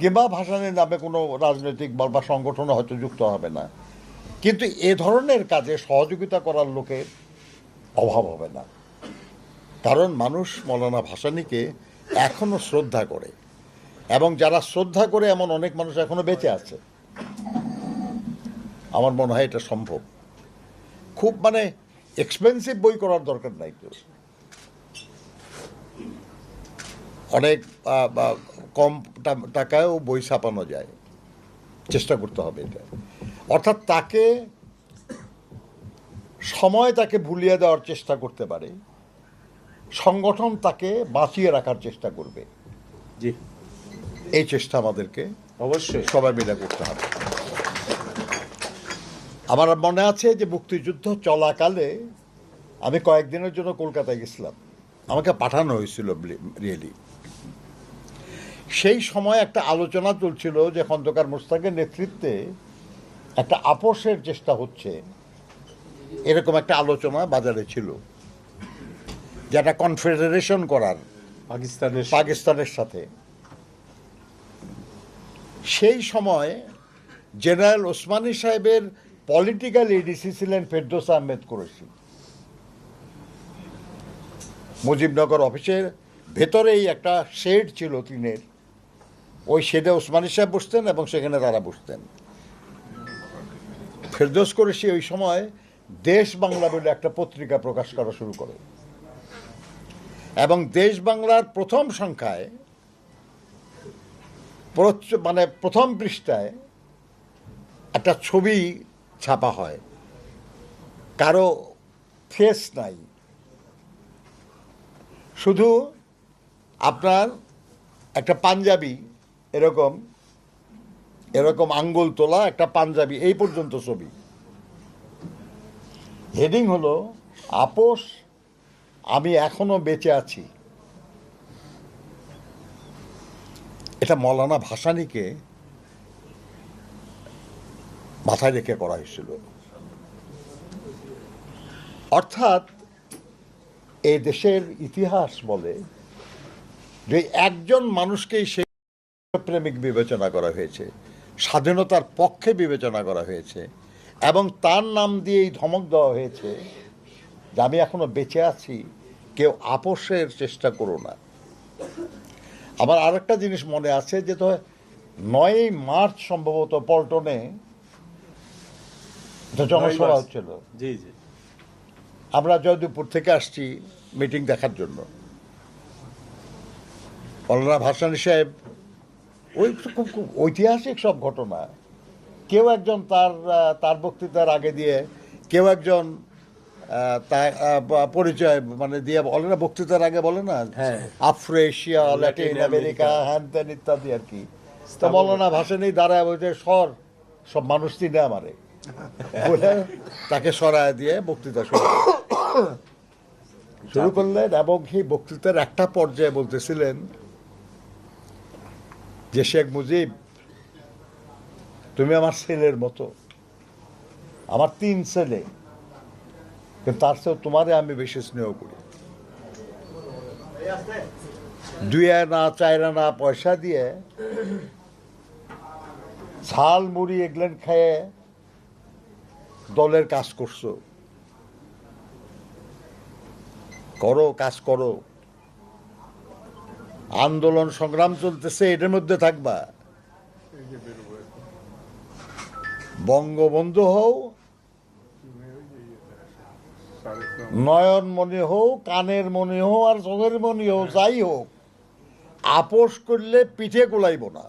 কিংবা ভাসানের নামে কোনো রাজনৈতিক বল বা সংগঠন হয়তো যুক্ত হবে না। কিন্তু এ ধরনের কাজে সহযোগিতা করার লোকের অভাব হবে না। কারণ মানুষ মৌলানা ভাসানীকে এখনও শ্রদ্ধা করে এবং যারা শ্রদ্ধা করে এমন অনেক মানুষ এখনও বেঁচে আছে। আমার মনে হয় এটা সম্ভব। খুব মানে এক্সপেন্সিভ বই করার দরকার নাই তো। অনেক কম টাকায়ও বই ছাপানো যায়। চেষ্টা করতে হবে এটা। অর্থাৎ তাকে সময় তাকে ভুলিয়ে দেওয়ার চেষ্টা করতে পারে। সংগঠন তাকে বাঁচিয়ে রাখার চেষ্টা করবে। জি। এই চেষ্টা আমাদেরকে অবশ্যই। সবাই মিলে করতে হবে। আমার মনে আছে যে মুক্তিযুদ্ধ চলাকালে আমি কয়েকদিনের জন্য কলকাতায় গেছিলাম। আমাকে পাঠানো হয়েছিল রিয়েলি। সেই সময় একটা আলোচনা চলছিল যে খন্দকার মুস্তাকের নেতৃত্বে একটা আপোষের চেষ্টা হচ্ছে। এরকম একটা আলোচনা বাজারে ছিল। যেটা কনফেডারেশন করার পাকিস্তানের পাকিস্তানের সাথে। সেই সময় জেনারেল ওসমানী সাহেবের পলিটিক্যাল এডিসি ছিলেন ফেরদৌস আহমেদ কুরেশি। মুজিবনগর অফিসের ভেতরেই একটা শেড ছিল টিনের। ওই সেদে ওসমানী সাহেব বসতেন এবং সেখানে তারা বসতেন। ফেরদৌস কুরেশি ওই সময় দেশ বাংলা বলে একটা পত্রিকা প্রকাশ করা শুরু করে। এবং দেশ বাংলার প্রথম সংখ্যায় মানে প্রথম পৃষ্ঠায় একটা ছবি ছাপা হয়। কারও ফেস নাই। শুধু আপনার একটা পাঞ্জাবি এরকম এরকম আঙ্গুল তোলা একটা পাঞ্জাবি, এই পর্যন্ত ছবি। হেডিং হলো আপোষ আমি এখনও বেঁচে আছি। এটা মৌলানা ভাসানীকে মাথায় রেখে করা হয়েছিল। অর্থাৎ এই দেশের ইতিহাস বলে যে একজন মানুষকেই সেই প্রেমিক বিবেচনা করা হয়েছে স্বাধীনতার পক্ষে বিবেচনা করা হয়েছে এবং তার নাম দিয়েই ধমক দেওয়া হয়েছে যে আমি এখনও বেঁচে আছি কেউ আপোষের চেষ্টা করো না। আমার আরেকটা জিনিস মনে আছে যে তো নয়ই মার্চ সম্ভবত পল্টনে জনসভা হচ্ছিল। জি জি। আমরা জয়দেবপুর থেকে আসছি মিটিং দেখার জন্য। মৌলানা ভাসানী সাহেব ওই খুব খুব ঐতিহাসিক সব ঘটনা কেউ একজন তার তার বক্তৃতার আগে দিয়ে কেউ একজন পরিচয় মানে দিয়ে বলে না বক্তৃতার আগে বলে না হ্যাঁ। Africa Latin Latin America. হ্যান ত্যান ইত্যাদি আর কি তো মৌলানা ভাসানী দাঁড়ায় বলছে সর সব মানুষ চিনে আমারে বলে তাকে সরায় দিয়ে বক্তৃতা শুরু। শুরু করলেন এবং সেই বক্তৃতার একটা পর্যায়ে বলতেছিলেন যে শেখ মুজিব, তুমি আমার ছেলের মতো। আমার তিন ছেলে। কিন্তু তার চেয়েও তোমারে আমি বেশি স্নেহ করি। দুই আনা চার আনা পয়সা দিয়ে ঝাল, মুড়ি এগুলেন খেয়ে দলের কাজ করছ। করো, কাজ করো। আন্দোলন সংগ্রাম চলতেছে এটার মধ্যে থাকবা। বঙ্গবন্ধু হও নয়ন মনে হোক কানের মনে হোক আর চোখের মনে হোক যাই হোক, আপোষ করলে পিঠে কোলাইব না।